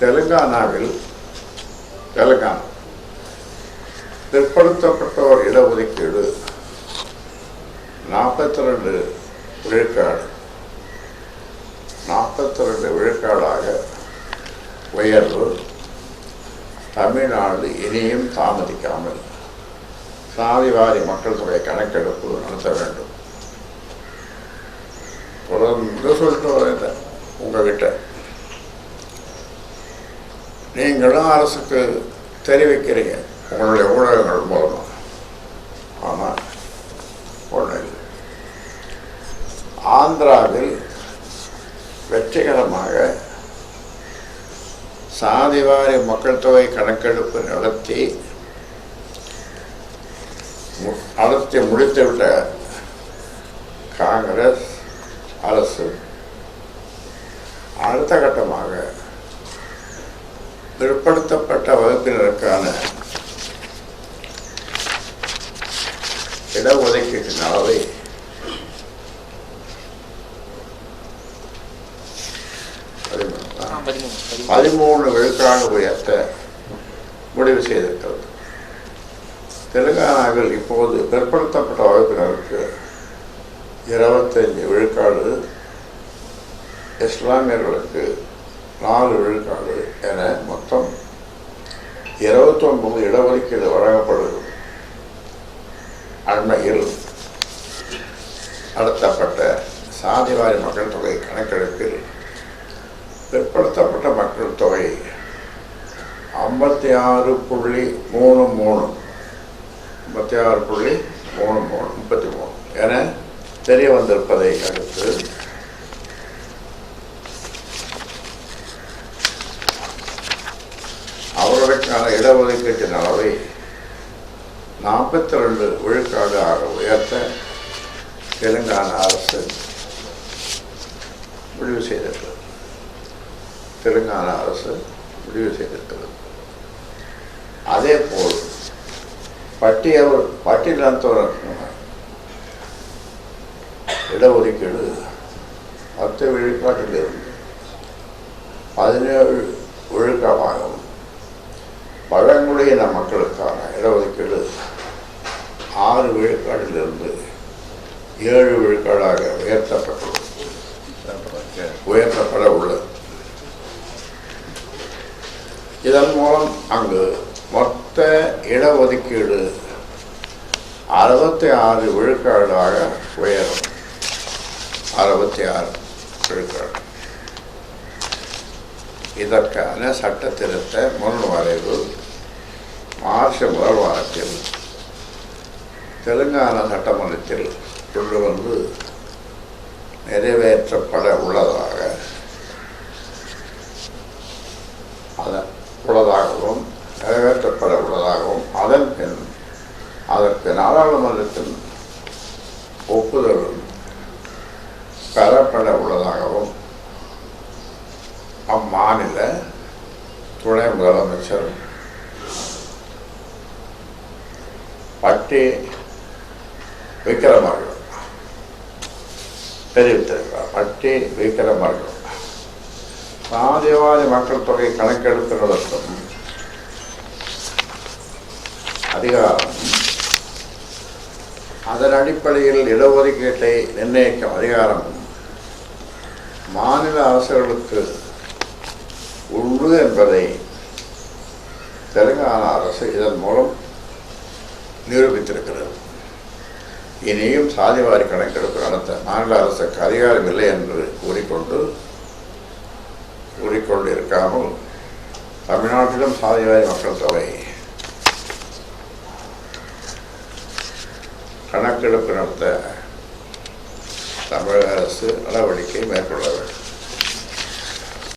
தெலுங்கானாவில் தெலுங்கானா பிற்படுத்தப்பட்டோர் இடஒதுக்கீடு நாற்பத்தி ரெண்டு விழுக்காடு நாற்பத்தி ரெண்டு விழுக்காடாக உயர்வு தமிழ்நாடு இனியும் தாமதிக்காமல் சாதிவாரி மக்கள் தொகை கணக்கெடுப்பு நடத்த வேண்டும். தொடர்ந்து சொல்லிட்டு வரேன் உங்ககிட்ட. நீங்களும் அரசுக்கு தெரிவிக்கிறீங்க. உங்களுடைய ஊடகங்கள் மூலமாக ஆனால் ஒன்றும் இல்லை ஆந்திராவில் வெற்றிகரமாக சாதிவாரி மக்கள் தொகை கணக்கெடுப்பு நடத்தி மு- நடத்தி முடித்துவிட்ட காங்கிரஸ் அரசு அடுத்த கட்டமாக பிற்படுத்தப்பட்ட வகுப்பினருக்கான இடஒதுக்கீட்டின் அளவை பதிமூணு. பதிமூணு விழுக்காடு உயர்த்த முடிவு செய்திருக்கிறது தெலுங்கானாவில் இப்போது பிற்படுத்தப்பட்ட வகுப்பினருக்கு இருபத்தஞ்சு விழுக்காடு இஸ்லாமியர்களுக்கு நாலு விழுக்காடு என மொத்தம் இருபத்தொன்பது இடஒதுக்கீடு வழங்கப்படுகிறது. அண்மையில் நடத்தப்பட்ட சாதிவாரி மக்கள் தொகை கணக்கெடுப்பில் பிற்படுத்தப்பட்ட மக்கள் தொகை ஐம்பத்தி ஆறு புள்ளி மூணு மூணு ஐம்பத்தி ஆறு புள்ளி மூணு மூணு முப்பத்தி மூணு என தெரிய வந்திருப்பதை அடுத்து அவர்களுக்கான இடஒதுக்கீட்டின் அளவை நாற்பத்தி ரெண்டு விழுக்காடு ஆக உயர்த்த தெலுங்கானா அரசு முடிவு செய்திருக்கிறது. தெலுங்கானா அரசு முடிவு செய்திருக்கிறது. அதே போல் பட்டியல் பட்டியலத்தோர் இடஒதுக்கீடு பத்து விழுக்காட்டிலிருந்து பதினேழு விழுக்காடாகவும் இந்த மக்களுக்கான இடஒதுக்கீடு? ஆறு விழுக்காட்டிலிருந்து ஏழு விழுக்காடாக உயர்த்தப்பட்டுள்ளது. உயர்த்தப்பட உள்ளது. இதன் மூலம் அங்கு மொத்த இடஒதுக்கீடு அறுபத்தி ஆறு விழுக்காடாக உயரும். அறுபத்தி ஆறு விழுக்காடு. இதற்கான சட்ட திருத்த முன்வரைவு மார்ச் முதல் வாரத்தில் தெலுங்கானா சட்டமன்றத்தில் கொண்டு வந்து நிறைவேற்றப்பட உள்ளதாக அதன் உள்ளதாகவும் நிறைவேற்றப்பட உள்ளதாகவும் அதன் பின் அதற்கு நாடாளுமன்றத்தின் ஒப்புதலும் பெறப்பட உள்ளதாகவும் அம்மாநில துணை முதலமைச்சர் பட்டி விக்ரமர்கள் தெரிவித்திருக்கிறார் பட்டி விக்ரமர்கள் சாதிவாதி மக்கள் தொகை கணக்கெடுப்பு அதிகாரம் அதன் அடிப்படையில் இடஒதுக்கீட்டை நிர்ணயிக்கும் அதிகாரமும் மாநில அரசுகளுக்கு உண்டு என்பதை தெலுங்கானா அரசு இதன் மூலம் நிரூபித்திருக்கிறது. இனியும் சாதிவாரி கணக்கெடுப்பு நடத்த மாநில அரசுக்கு அதிகாரம் இல்லை என்று கூறிக்கொண்டு கூறிக்கொண்டு இருக்காமல் தமிழ்நாட்டிலும் சாதிவாரி மக்கள் தொகை கணக்கெடுப்பு நடத்த தமிழக அரசு நடவடிக்கை மேற்கொள்ள வேண்டும்.